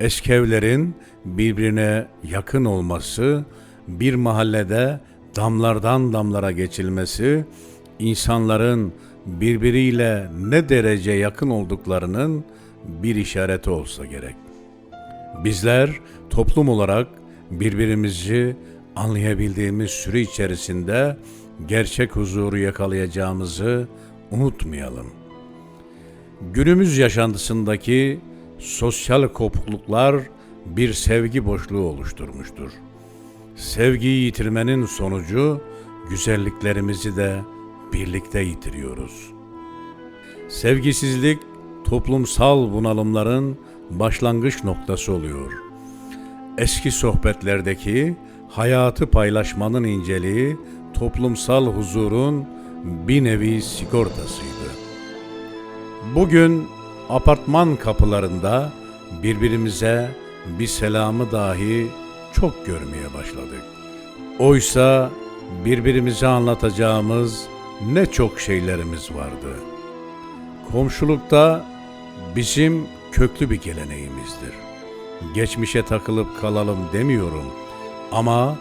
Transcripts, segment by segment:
Eski evlerin birbirine yakın olması, bir mahallede damlardan damlara geçilmesi, insanların birbiriyle ne derece yakın olduklarının bir işareti olsa gerek. Bizler toplum olarak birbirimizi anlayabildiğimiz süre içerisinde gerçek huzuru yakalayacağımızı unutmayalım. Günümüz yaşantısındaki sosyal kopukluklar bir sevgi boşluğu oluşturmuştur. Sevgiyi yitirmenin sonucu güzelliklerimizi de birlikte yitiriyoruz. Sevgisizlik toplumsal bunalımların başlangıç noktası oluyor. Eski sohbetlerdeki hayatı paylaşmanın inceliği toplumsal huzurun bir nevi sigortasıydı. Bugün apartman kapılarında birbirimize bir selamı dahi çok görmeye başladık. Oysa birbirimize anlatacağımız ne çok şeylerimiz vardı. Komşulukta bizim köklü bir geleneğimizdir. Geçmişe takılıp kalalım demiyorum ama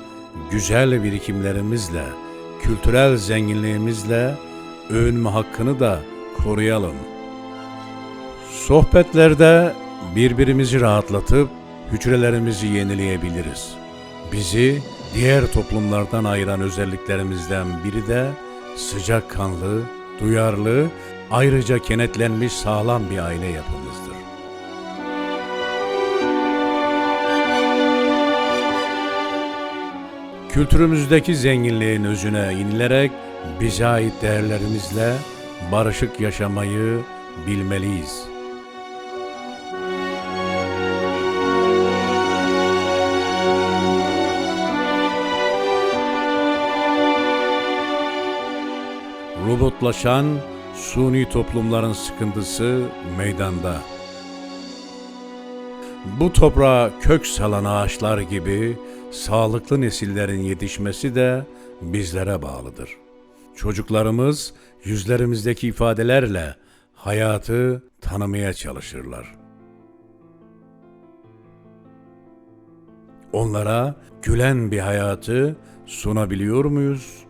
güzel birikimlerimizle, kültürel zenginliğimizle övünme hakkını da koruyalım. Sohbetlerde birbirimizi rahatlatıp hücrelerimizi yenileyebiliriz. Bizi diğer toplumlardan ayıran özelliklerimizden biri de sıcakkanlı, duyarlı, ayrıca kenetlenmiş sağlam bir aile yapımızdır. Kültürümüzdeki zenginliğin özüne inilerek bize ait değerlerimizle barışık yaşamayı bilmeliyiz. Robotlaşan suni toplumların sıkıntısı meydanda. Bu toprağa kök salan ağaçlar gibi sağlıklı nesillerin yetişmesi de bizlere bağlıdır. Çocuklarımız yüzlerimizdeki ifadelerle hayatı tanımaya çalışırlar. Onlara gülen bir hayatı sunabiliyor muyuz?